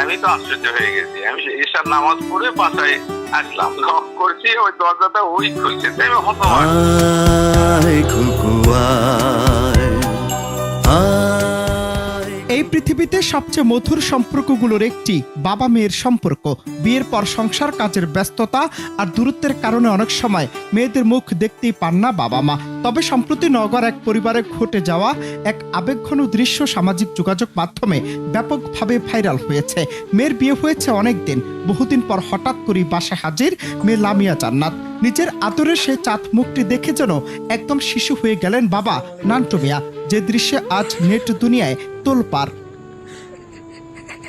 আমি তো আশ্চর্য হয়ে গেছি। আমি এসব নামাজ পড়ে বাসায় আসলাম। নক করছি, ওই দরজাটা ওই খুলছে। তাই আমি হতবাক পৃথিবীতে সবচেয়ে মধুর সম্পর্কগুলোর একটি বাবা মেয়ের সম্পর্ক। বিয়ের পর সংসার, কাজের ব্যস্ততা আর দূরত্বের কারণে অনেক সময় মেয়েদের মুখ দেখতেই পান না বাবা মা। তবে সম্প্রতি নগর এক পরিবারে ঘটে যাওয়া এক আবেগঘন দৃশ্য সামাজিক যোগাযোগ মাধ্যমে ব্যাপকভাবে ভাইরাল হয়েছে। মেয়ের বিয়ে হয়েছে অনেক দিন। বহুদিন পর হঠাৎ করে বাসা হাজির মেয়ে লামিয়া জান্নাত। নিজের আদরের সে চাঁদ মুখটি দেখে যেন একদম শিশু হয়ে গেলেন বাবা নান্টু মিয়া। যে দৃশ্যে আজ নেট দুনিয়ায় তোলপার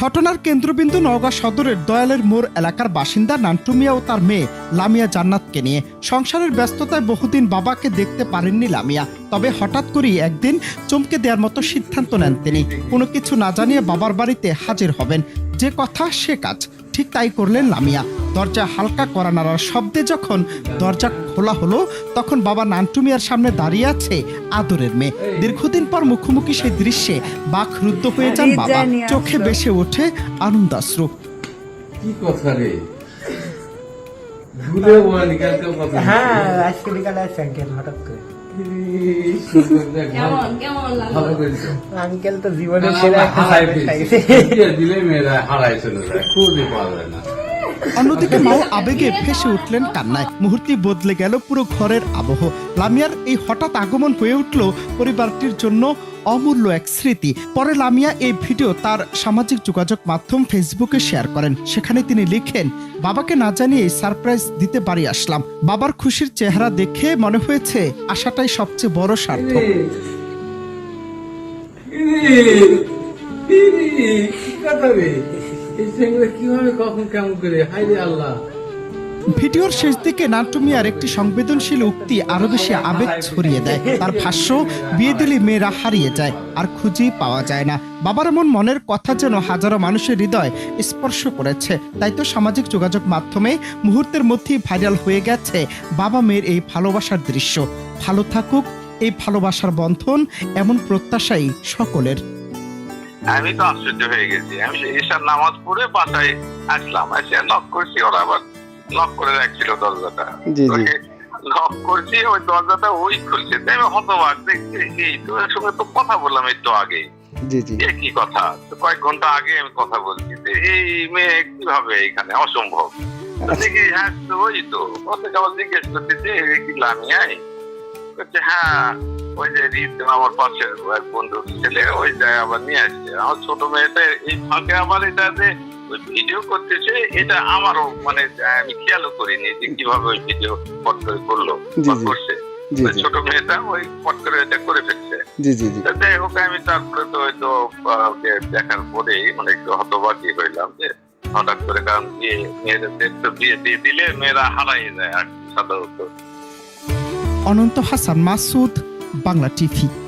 ঘটনার কেন্দ্রবিন্দু নওগাঁ সদরের দয়ালের মোড় এলাকার বাসিন্দা নান্টুমিয়া ও তার মেয়ে লামিয়া জান্নাতকে নিয়ে। সংসারের ব্যস্ততায় বহুদিন বাবাকে দেখতে পারেননি লামিয়া। তবে হঠাৎ করেই একদিন চমকে দেওয়ার মতো সিদ্ধান্ত নেন তিনি। কোনো কিছু না জানিয়ে বাবার বাড়িতে হাজির হবেন। যে কথা সে কাজ। ঠিক তাই করলেন লামিয়া। দরজা হালকা করা নাড়ার শব্দে যখন দরজা খোলা হলো তখন বাবা নান্টু মিয়ার সামনে দাঁড়িয়ে আছে আদরের মেয়ে। দীর্ঘদিন পর মুখোমুখি সেই দৃশ্যে বাক রুদ্ধ হয়ে যান বাবা। চোখে বেসে ওঠে আনন্দাশ্রু। কি কথা রে? ভুলে বলি কালকে কথা। হ্যাঁ আজকে বিকালে আঙ্কেল হঠাৎ করে। আঙ্কেল তো জীবনে সেরা একটা হারাই দিলে মেয়েরা হারাই চলে যায় খুঁজে পাওয়া যায় না। অন্যদিকে মাও আবেগে ফেসে উঠলেন কান্নায়। মুহূর্তে বদলে গেল পুরো ঘরের আবহ। লামিয়ার এই হঠাৎ আগমন হয়ে উঠল পরিবারটির জন্য অমূল্য এক স্মৃতি। পরে লামিয়া এই ভিডিও তার সামাজিক যোগাযোগ মাধ্যম ফেসবুকে শেয়ার করেন। সেখানে তিনি লিখেন, বাবাকে না জানিয়ে সারপ্রাইজ দিতে বাড়ি আসলাম। বাবার খুশির চেহারা দেখে মনে হয়েছে আশাটাই সবচেয়ে বড় সার্থক। কথা ভিডিওর শেষ দিকে নাট্টু মিয়ার একটি সংবেদনশীল উক্তি আরও বেশি আবেগ ছড়িয়ে দেয়। তার ভাষ্য, বিয়ে দিলে মেয়েরা হারিয়ে যায়, আর খুঁজেই পাওয়া যায় না। বাবার এমন মনের কথা যেন হাজারো মানুষের হৃদয় স্পর্শ করেছে। তাই তো সামাজিক যোগাযোগ মাধ্যমে মুহূর্তের মধ্যেই ভাইরাল হয়ে গেছে বাবা মেয়ের এই ভালোবাসার দৃশ্য। ভালো থাকুক, এই ভালোবাসার বন্ধন এমন প্রত্যাশাই সকলের। আমি তো আশ্চর্য হয়ে গেছি। আমি এসার নামাজ পড়ে বাসায় আসলাম। এসে নক করছি ওরা আবার নক করে রাখছিল দরজাটা। নক করছি ওই দরজাটা ওই খুলছে। তাই আমি হতবাক দেখছি এই তোর সঙ্গে তো কথা বললাম একটু আগে। কি কথা? কয়েক ঘণ্টা আগে আমি কথা বলছি এই মেয়ে কীভাবে এখানে? অসম্ভব। তো দেখি হ্যাঁ ওই তো। আবার জিজ্ঞেস করতেছে কি বলছে হ্যাঁ ওই যে আমার পাশের এক বন্ধুর ছেলে ওই যায় আবার নিয়ে আসছে। আমার ছোট মেয়েটা এই ফাঁকে আবার এটা যে ভিডিও করতেছে এটা আমারও মানে আমি খেয়ালও করিনি যে কীভাবে ওই ভিডিও পট করে করল বা করছে। ছোট মেয়েটা ওই পট করে এটা করে ফেলছে। জি জি জি। তা যাই হোক আমি তারপরে তো হয়তো ওকে দেখার পরে মানে একটু হতবাকি হইলাম যে হঠাৎ করে কারণ বিয়ে মেয়েদের তো বিয়ে দিয়ে দিলে মেয়েরা হারাই যায় আর সাধারণত। অনন্ত হাসান মাসুদ বাংলা টিভি